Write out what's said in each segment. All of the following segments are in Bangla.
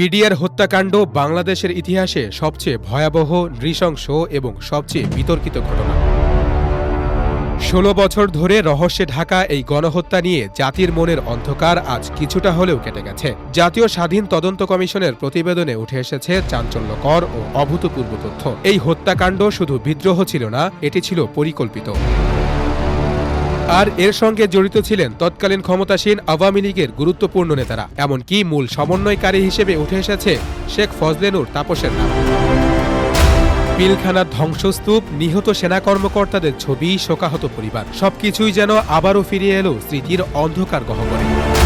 বিডিআর হত্যাকাণ্ড বাংলাদেশের ইতিহাসে সবচেয়ে ভয়াবহ, নৃশংস এবং সবচেয়ে বিতর্কিত ঘটনা। ষোলো বছর ধরে রহস্যে ঢাকা এই গণহত্যা নিয়ে জাতির মনের অন্ধকার আজ কিছুটা হলেও কেটে গেছে। জাতীয় স্বাধীন তদন্ত কমিশনের প্রতিবেদনে উঠে এসেছে চাঞ্চল্যকর ও অভূতপূর্ব তথ্য। এই হত্যাকাণ্ড শুধু বিদ্রোহ ছিল না, এটি ছিল পরিকল্পিত। আর এর সঙ্গে জড়িত ছিলেন তৎকালীন ক্ষমতাসীন আওয়ামী লীগের গুরুত্বপূর্ণ নেতারা। এমনকি মূল সমন্বয়কারী হিসেবে উঠে এসেছে শেখ ফজলেনুর তাপসের নাম। পিলখানার ধ্বংসস্তূপ, নিহত সেনা কর্মকর্তাদের ছবি, শোকাহত পরিবার। সবকিছুই যেন আবারও ফিরিয়ে এলো স্মৃতির অন্ধকার গহ্বরে।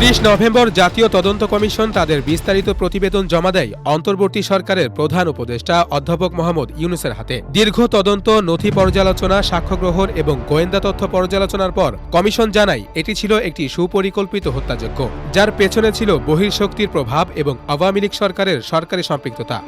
ত্রিশ নভেম্বর জাতীয় তদন্ত কমিশন তাদের বিস্তারিত প্রতিবেদন জমা দেয় অন্তর্বর্তী সরকারের প্রধান উপদেষ্টা অধ্যাপক মোহাম্মদ ইউনুসের হাতে। দীর্ঘ তদন্ত, নথি পর্যালোচনা সাক্ষ্য গ্রহণ এবং গোয়েন্দা তথ্য পর্যালোচনার পর কমিশন জানায় এটি ছিল একটি সুপরিকল্পিত হত্যাযজ্ঞ, যার পেছনে ছিল বহির্শক্তির প্রভাব এবং আওয়ামী লীগ সরকারের সরকারি সম্পৃক্ততা।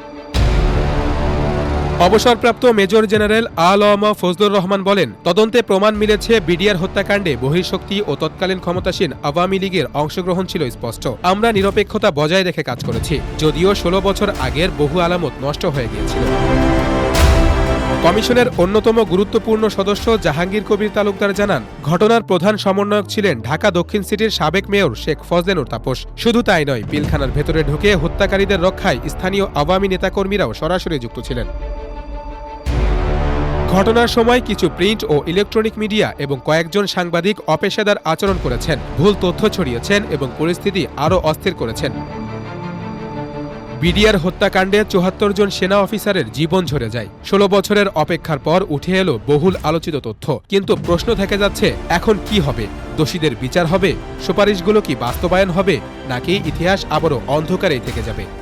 অবসরপ্রাপ্ত মেজর জেনারেল আল আলম ফজলুর রহমান বলেন, তদন্তে প্রমাণ মিলেছে বিডিআর হত্যাকাণ্ডে বহির্শক্তি ও তৎকালীন ক্ষমতাসীন আওয়ামী লীগের অংশগ্রহণ ছিল স্পষ্ট। আমরা নিরপেক্ষতা বজায় রেখে কাজ করেছি, যদিও ষোলো বছর আগের বহু আলামত নষ্ট হয়ে গিয়েছিল। কমিশনের অন্যতম গুরুত্বপূর্ণ সদস্য জাহাঙ্গীর কবির তালুকদার জানান, ঘটনার প্রধান সমন্বয়ক ছিলেন ঢাকা দক্ষিণ সিটির সাবেক মেয়র শেখ ফজলেনুর তাপস। শুধু তাই নয়, পিলখানার ভেতরে ঢুকে হত্যাকারীদের রক্ষায় স্থানীয় আওয়ামী নেতাকর্মীরাও সরাসরি যুক্ত ছিলেন। ঘটনার সময় কিছু প্রিন্ট ও ইলেকট্রনিক মিডিয়া এবং কয়েকজন সাংবাদিক অপেশাদার আচরণ করেছেন। ভুল তথ্য ছড়িয়েছেন এবং পরিস্থিতি আরও অস্থির করেছেন। বিডিআর হত্যাকাণ্ডে চুহাত্তর জন সেনা অফিসারের জীবন ঝরে যায়। ষোলো বছরের অপেক্ষার পর উঠে এলো বহুল আলোচিত তথ্য। কিন্তু প্রশ্ন থেকে যাচ্ছে, এখন কি হবে? দোষীদের বিচার হবে? সুপারিশগুলো কি বাস্তবায়ন হবে? নাকি ইতিহাস আবারও অন্ধকারেই থেকে যাবে?